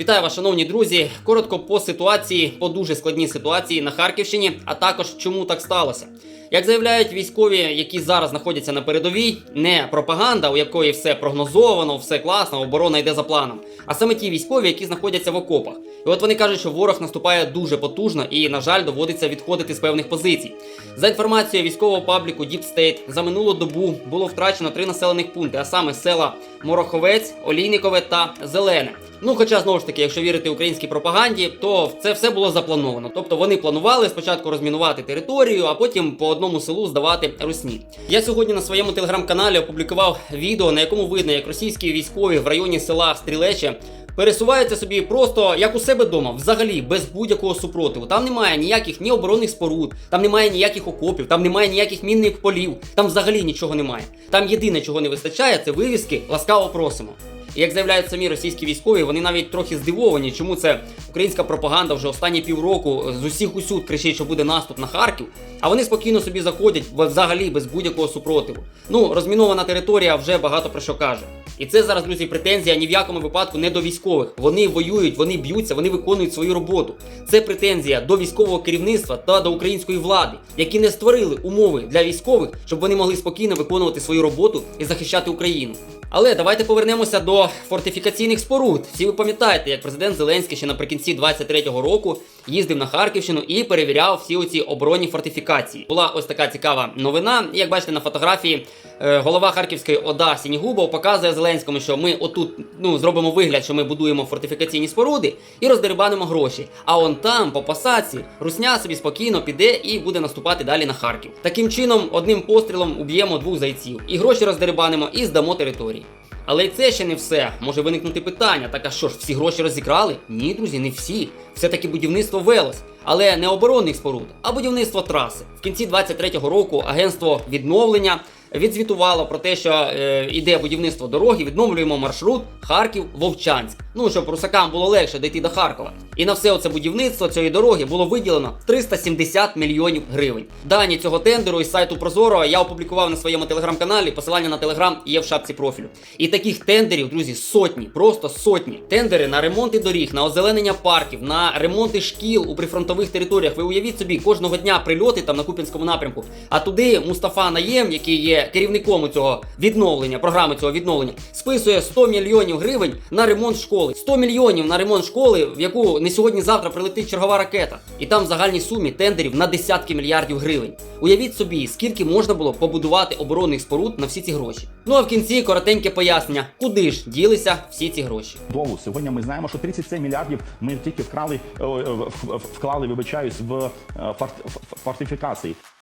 Вітаю вас, шановні друзі. Коротко по ситуації, по дуже складній ситуації на Харківщині, а також чому так сталося. Як заявляють військові, які зараз знаходяться на передовій, не пропаганда, у якої все прогнозовано, все класно, оборона йде за планом, а саме ті військові, які знаходяться в окопах. І от вони кажуть, що ворог наступає дуже потужно і, на жаль, доводиться відходити з певних позицій. За інформацією військового пабліку Deep State, за минулу добу було втрачено три населених пункти, а саме села Мороховець, Олійникове та Зелене. Ну, хоча знову ж таки, якщо вірити українській пропаганді, то це все було заплановано. Тобто вони планували спочатку розмінувати територію, а потім по одному селу здавати русні. Я сьогодні на своєму телеграм-каналі опублікував відео, на якому видно, як російські військові в районі села Стрілече пересуваються собі просто як у себе вдома, взагалі без будь-якого супротиву. Там немає ніяких ні оборонних споруд, там немає ніяких окопів, там немає ніяких мінних полів, там взагалі нічого немає. Там єдине, чого не вистачає, це вивіски ласкаво просимо. І як заявляють самі російські військові, вони навіть трохи здивовані, чому це українська пропаганда вже останні півроку з усіх усюд кричить, що буде наступ на Харків, а вони спокійно собі заходять взагалі без будь-якого супротиву. Ну, розмінована територія вже багато про що каже. І це зараз, друзі, претензія ні в якому випадку не до військових. Вони воюють, вони б'ються, вони виконують свою роботу. Це претензія до військового керівництва та до української влади, які не створили умови для військових, щоб вони могли спокійно виконувати свою роботу і захищати Україну. Але давайте повернемося до фортифікаційних споруд. Всі ви пам'ятаєте, як президент Зеленський ще наприкінці 23-го року їздив на Харківщину і перевіряв всі оці оборонні фортифікації. Була ось така цікава новина. Як бачите на фотографії, е, голова Харківської ОДА Сінігубов показує Зеленському, що ми отут ну зробимо вигляд, що ми будуємо фортифікаційні споруди і роздерибанимо гроші. А он там, по посадці, русня собі спокійно піде і буде наступати далі на Харків. Таким чином, одним пострілом уб'ємо двох зайців, і гроші роздерибанимо, і здамо території. Але й це ще не все. Може виникнути питання: так а що ж, всі гроші розікрали? Ні, друзі, не всі. Все-таки будівництво велось. Але не оборонних споруд, а будівництво траси. В кінці 23-го року агентство відновлення відзвітувало про те, що е, іде будівництво дороги, відновлюємо маршрут Харків-Вовчанськ. Ну, щоб русакам було легше дійти до Харкова. І на все це будівництво цієї дороги було виділено 370 мільйонів гривень. Дані цього тендеру із сайту Прозоро я опублікував на своєму телеграм-каналі. Посилання на телеграм є в шапці профілю. І таких тендерів, друзі, сотні, просто сотні. Тендери на ремонти доріг, на озеленення парків, на ремонти шкіл у прифронтових територіях. Ви уявіть собі, кожного дня прильоти там на Куп'янському напрямку. А туди Мустафа Наєм, який є керівником цього відновлення, програми цього відновлення, списує 100 мільйонів гривень на ремонт школи. 100 мільйонів на ремонт школи, в яку не сьогодні-завтра прилетить чергова ракета. І там в загальній сумі тендерів на десятки мільярдів гривень. Уявіть собі, скільки можна було побудувати оборонних споруд на всі ці гроші. Ну а в кінці коротеньке пояснення, куди ж ділися всі ці гроші. Дову сьогодні ми знаємо, що 37 мільярдів ми тільки вкрали, е, е, вклали, вибачаюсь, в е, фортифікації.